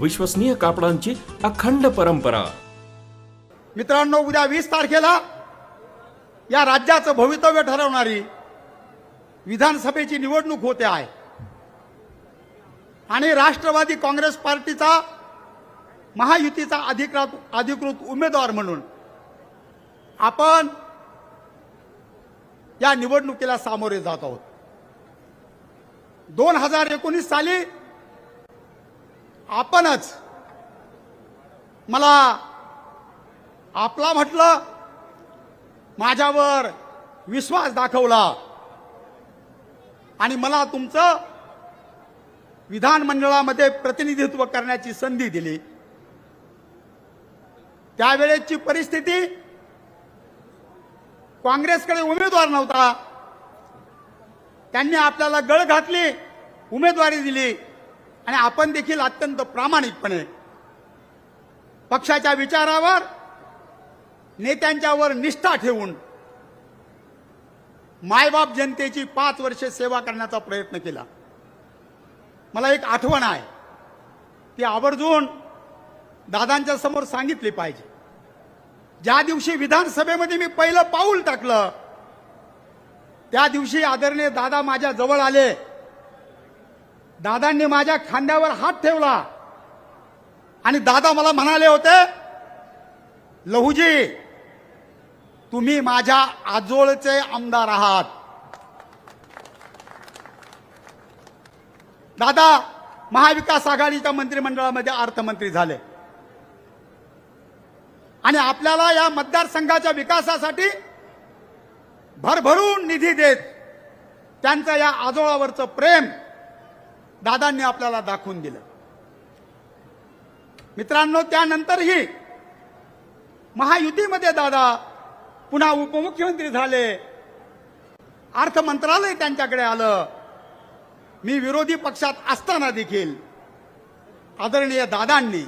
विश्वसनीय कापडांची अखंड परंपरा. मित्रांनो उद्या वीस तारखेला या राज्याचं भवितव्य ठरवणारी विधानसभेची निवडणूक होते आहे. आणि राष्ट्रवादी काँग्रेस पार्टीचा महायुतीचा अधिकृत अधिकृत उमेदवार म्हणून आपण या निवडणुकीला सामोरे जात आहोत. दोन हजार एकोणीस साली आपणच. मला आपला म्हटलं माझ्यावर विश्वास दाखवला. आणि मला तुमचं विधानमंडळामध्ये प्रतिनिधित्व करण्याची संधी दिली. त्यावेळेची परिस्थिती काँग्रेसकडे उमेदवार नव्हता. त्यांनी आपल्याला गळ घातली उमेदवारी दिली. आणि आपण देखील अत्यंत प्रामाणिकपणे पक्षाच्या विचारावर नेत्यांच्यावर निष्ठा ठेवून मायबाप जनतेची पाच वर्षे सेवा करण्याचा प्रयत्न केला. मला एक आठवण आहे. ती आवर्जून दादांच्या समोर सांगितली पाहिजे. ज्या दिवशी विधानसभेमध्ये मी पहिलं पाऊल टाकलं त्या दिवशी आदरणीय दादा माझ्या जवळ आले. दादांनी माझ्या खांद्यावर हात ठेवला. आणि दादा मला म्हणाले होते लहूजी तुम्ही माझ्या आजोळचे आमदार आहात. दादा महाविकास आघाडीच्या मंत्रिमंडळामध्ये अर्थमंत्री झाले. आणि आपल्याला या मतदारसंघाच्या विकासासाठी भरभरून निधी देत त्यांचं या आजोळावरचं प्रेम दादांनी आपल्याला दाखवून दिलं. मित्रांनो त्यानंतरही महायुतीमध्ये दादा पुन्हा उपमुख्यमंत्री झाले. अर्थ मंत्रालय त्यांच्याकडे आलं. मी विरोधी पक्षात असताना देखील आदरणीय दादांनी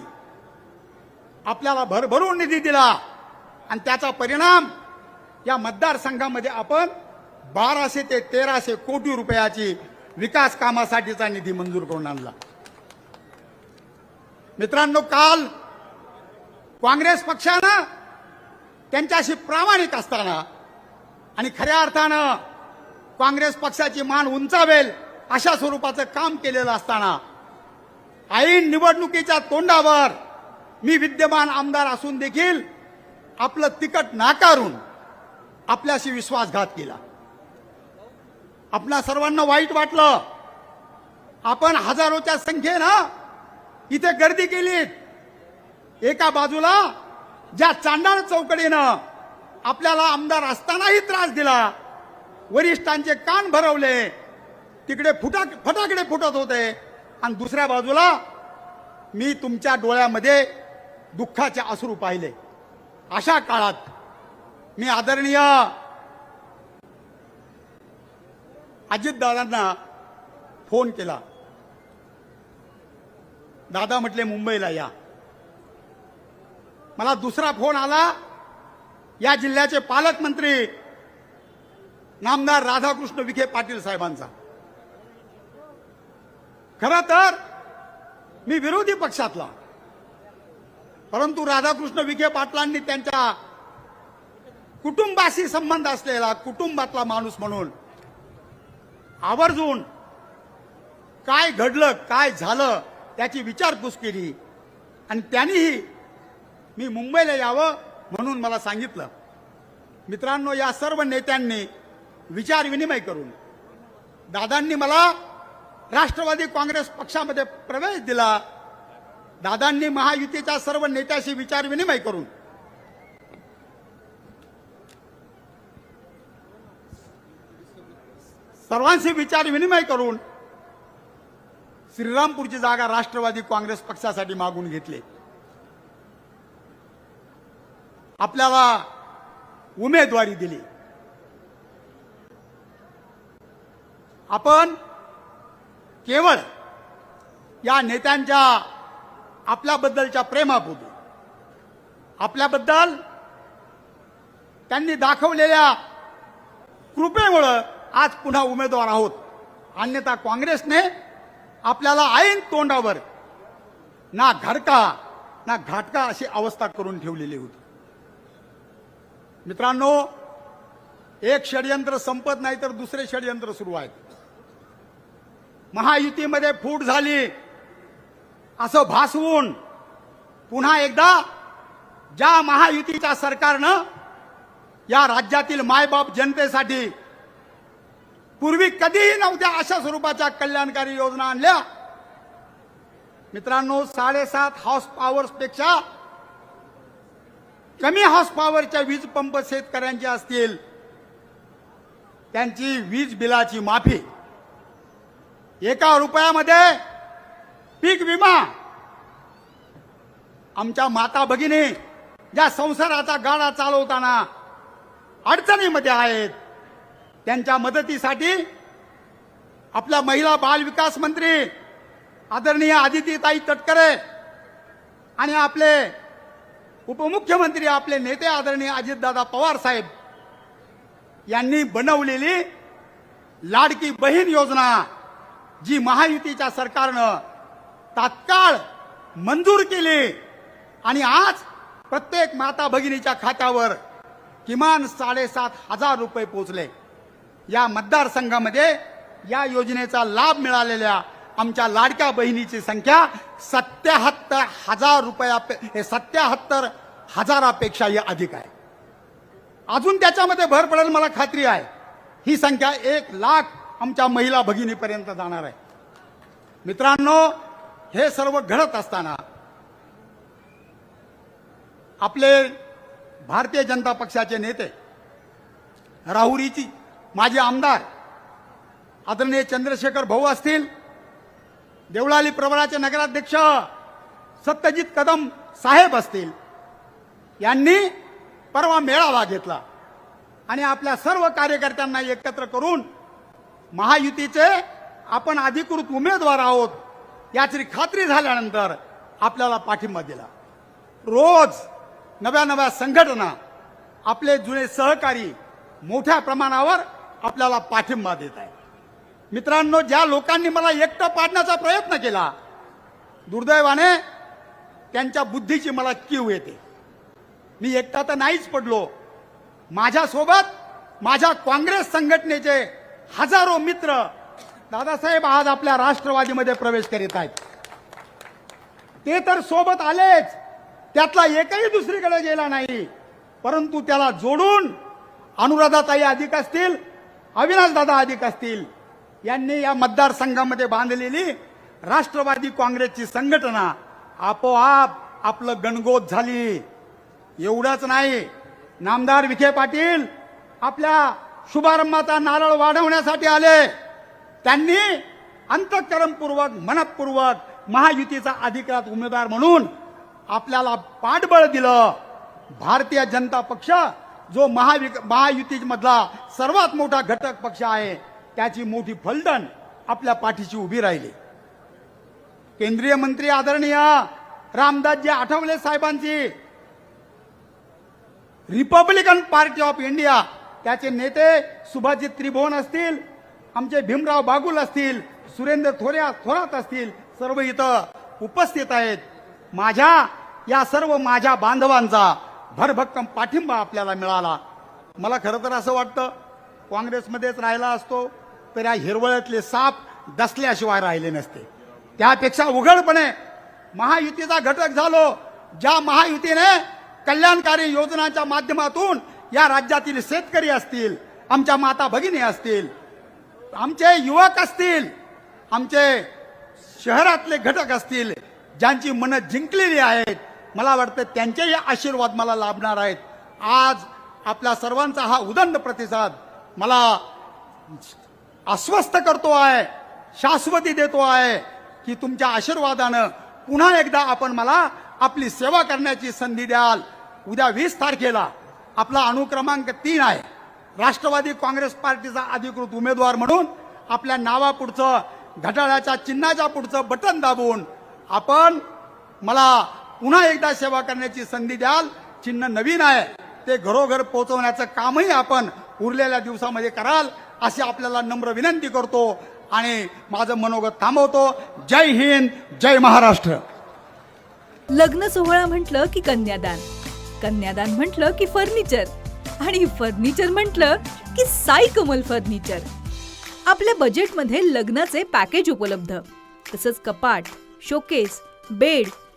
आपल्याला भरभरून निधी दिला आणि त्याचा परिणाम या मतदारसंघामध्ये आपण बाराशे ते तेराशे कोटी रुपयाची विकास कामासाठीचा निधी मंजूर करून आणला. मित्रांनो काल काँग्रेस पक्षानं त्यांच्याशी प्रामाणिक असताना आणि खऱ्या अर्थानं काँग्रेस पक्षाची मान उंचावेल अशा स्वरूपाचं काम केलेलं असताना ऐन निवडणुकीच्या तोंडावर मी विद्यमान आमदार असून देखील आपलं तिकट नाकारून आपल्याशी विश्वासघात केला. आपल्या सर्वांना वाईट वाटलं. आपण हजारोच्या संख्येनं इथे गर्दी केलीत. एका बाजूला ज्या चांडाळ चौकडीनं आपल्याला आमदार असतानाही त्रास दिला वरिष्ठांचे कान भरवले तिकडे फुटा फटाकडे फुटत होते. आणि दुसऱ्या बाजूला मी तुमच्या डोळ्यामध्ये दुःखाचे अश्रू पाहिले. अशा काळात मी आदरणीय अजितदादांना फोन केला. दादा म्हटले मुंबईला या. मला दुसरा फोन आला. या जिल्ह्याचे पालकमंत्री नामदार राधाकृष्ण विखे पाटील साहेबांचा. खरं तर मी विरोधी पक्षातला. परंतु राधाकृष्ण विखे पाटलांनी त्यांच्या कुटुंबाशी संबंध असलेला कुटुंबातला माणूस म्हणून आवर्जून काय घडलं काय झालं त्याची विचारपूस केली. आणि त्यांनीही मी मुंबईला यावं म्हणून मला सांगितलं. मित्रांनो या सर्व नेत्यांनी विचार विनिमय करून दादांनी मला राष्ट्रवादी काँग्रेस पक्षामध्ये प्रवेश दिला. दादांनी महायुतीच्या सर्व नेत्याशी विचार विनिमय करून सर्वांशी विचार विनिमय करून श्रीरामपूरची जागा राष्ट्रवादी काँग्रेस पक्षासाठी मागून घेतली. आपल्याला उमेदवारी दिली. आपण केवळ या नेत्यांच्या आपल्याबद्दलच्या प्रेमापोटी आपल्याबद्दल त्यांनी दाखवलेल्या कृपेमुळं आज पुन्हा उमेदवार आहोत. अन्यथा काँग्रेसने आपल्याला ऐन तोंडावर ना घरका ना घाटका अशी अवस्था करून ठेवलेली होती. मित्रांनो एक षडयंत्र संपत नाही तर दुसरे षडयंत्र सुरू आहेत. महायुतीमध्ये फूट झाली असं भासवून पुन्हा एकदा ज्या महायुतीच्या सरकारनं या राज्यातील मायबाप जनतेसाठी पूर्वी कधीही नव्हत्या अशा स्वरूपाच्या कल्याणकारी योजना आणल्या. मित्रांनो साडेसात हॉर्स पॉवर्सपेक्षा कमी हॉर्स पॉवरच्या वीज पंप शेतकऱ्यांचे असतील त्यांची वीज बिलाची माफी. एका रुपयामध्ये पीक विमा. आमच्या माता भगिनी ज्या संसाराचा गाडा चालवताना अडचणीमध्ये आहेत त्यांच्या मदतीसाठी आपल्या महिला बाल विकास मंत्री आदरणीय आदितीताई तटकरे आणि आपले उपमुख्यमंत्री आपले नेते आदरणीय अजितदादा पवार साहेब यांनी बनवलेली लाडकी बहीण योजना जी महायुतीच्या सरकारनं तात्काळ मंजूर केली आणि आज प्रत्येक माता भगिनीच्या खात्यावर किमान साडेसात हजार रुपये पोहोचले या मतदारसंघामध्ये या योजनेचा लाभ मिळालेल्या आमच्या लाडक्या बहिणीची संख्या सत्याहत्तर हजार रुपया सत्याहत्तर हजारापेक्षाही अधिक आहे. अजून त्याच्यामध्ये भर पडेल मला खात्री आहे. ही संख्या एक लाख आमच्या महिला भगिनीपर्यंत जाणार आहे. मित्रांनो हे सर्व घडत असताना आपले भारतीय जनता पक्षाचे नेते राहुरीची माजी आमदार आदरणीय चंद्रशेखर भाऊ असतील देवळाली प्रवराचे नगराध्यक्ष सत्यजित कदम साहेब असतील यांनी परवा मेळावा घेतला. आणि आपल्या सर्व कार्यकर्त्यांना एकत्र करून महायुतीचे आपण अधिकृत उमेदवार आहोत याची खात्री झाल्यानंतर आपल्याला पाठिंबा दिला. रोज नव्या नव्या संघटना आपले जुने सहकारी मोठ्या प्रमाणावर आपल्याला पाठिंबा देत आहे. मित्रांनो ज्या लोकांनी मला एकटं पाडण्याचा प्रयत्न केला दुर्दैवाने त्यांच्या बुद्धीची मला कीव येते. मी एकटा तर नाहीच पडलो. माझ्यासोबत माझ्या काँग्रेस संघटनेचे हजारो मित्र दादासाहेब आज आपल्या राष्ट्रवादीमध्ये प्रवेश करीत आहेत. ते तर सोबत आलेच. त्यातला एकही दुसरीकडे गेला नाही. परंतु त्याला जोडून अनुराधाताई अधिक असतील अविनाश दादा अधिक असतील. यांनी या मतदारसंघामध्ये बांधलेली राष्ट्रवादी काँग्रेसची संघटना आपोआप आपलं गणगोत झाली. एवढंच नाही. नामदार विखे पाटील आपल्या शुभारंभाचा नारळ वाढवण्यासाठी आले. त्यांनी अंतकरणपूर्वक मनपूर्वक महायुतीचा अधिकृत उमेदवार म्हणून आपल्याला पाठबळ दिलं. भारतीय जनता पक्ष जो महाविक महायुतीमधला सर्वात मोठा घटक पक्ष आहे त्याची मोठी फलटण आपल्या पाठीशी उभी राहिली. केंद्रीय मंत्री आदरणीय रामदासजी आठवले साहेबांची रिपब्लिकन पार्टी ऑफ इंडिया त्याचे नेते सुभाजी त्रिभुवन असतील आमचे भीमराव बागुल असतील सुरेंद्र थोऱ्या थोरात असतील सर्व इथं उपस्थित आहेत. माझ्या या सर्व माझ्या बांधवांचा भरभक्कम पाठिंबा आपल्याला मिळाला. मला खरं तर असं वाटतं काँग्रेसमध्येच राहिला असतो तर या हिरवळ्यातले साप दसल्याशिवाय राहिले नसते. त्यापेक्षा उघडपणे महायुतीचा घटक झालो ज्या महायुतीने कल्याणकारी योजनांच्या माध्यमातून या राज्यातील शेतकरी असतील आमच्या माता भगिनी असतील आमचे युवक असतील आमचे शहरातले घटक असतील ज्यांची मनं जिंकलेली आहेत मला वाटतं त्यांचेही आशीर्वाद मला लाभणार आहेत. आज आपल्या सर्वांचा हा उदंड प्रतिसाद मला अस्वस्थ करतो आहे शाश्वती देतो आहे की तुमच्या आशीर्वादानं पुन्हा एकदा आपण मला आपली सेवा करण्याची संधी द्याल. उद्या वीस तारखेला आपला अनुक्रमांक तीन आहे. राष्ट्रवादी काँग्रेस पार्टीचा अधिकृत उमेदवार म्हणून आपल्या नावापुढचं घड्याळाच्या चिन्हाच्या पुढचं बटन दाबून आपण मला पुन्हा एकदा सेवा करण्याची संधी द्याल. चिन्ह नवीन आहे. ते घरोघर पोहोचवण्याचं कामही आपण उरलेल्या दिवसामध्ये कराल अशी आपल्याला नम्र विनंती करतो आणि माझं मनोगत थांबवतो. जय हिंद जय महाराष्ट्र. लग्न सोहळा म्हटलं की कन्यादान. कन्यादान म्हटलं की फर्निचर. आणि फर्निचर म्हटलं की साई कमल फर्निचर. आपल्या बजेटमध्ये लग्नाचे पॅकेज उपलब्ध. तसंच कपाट showcase bed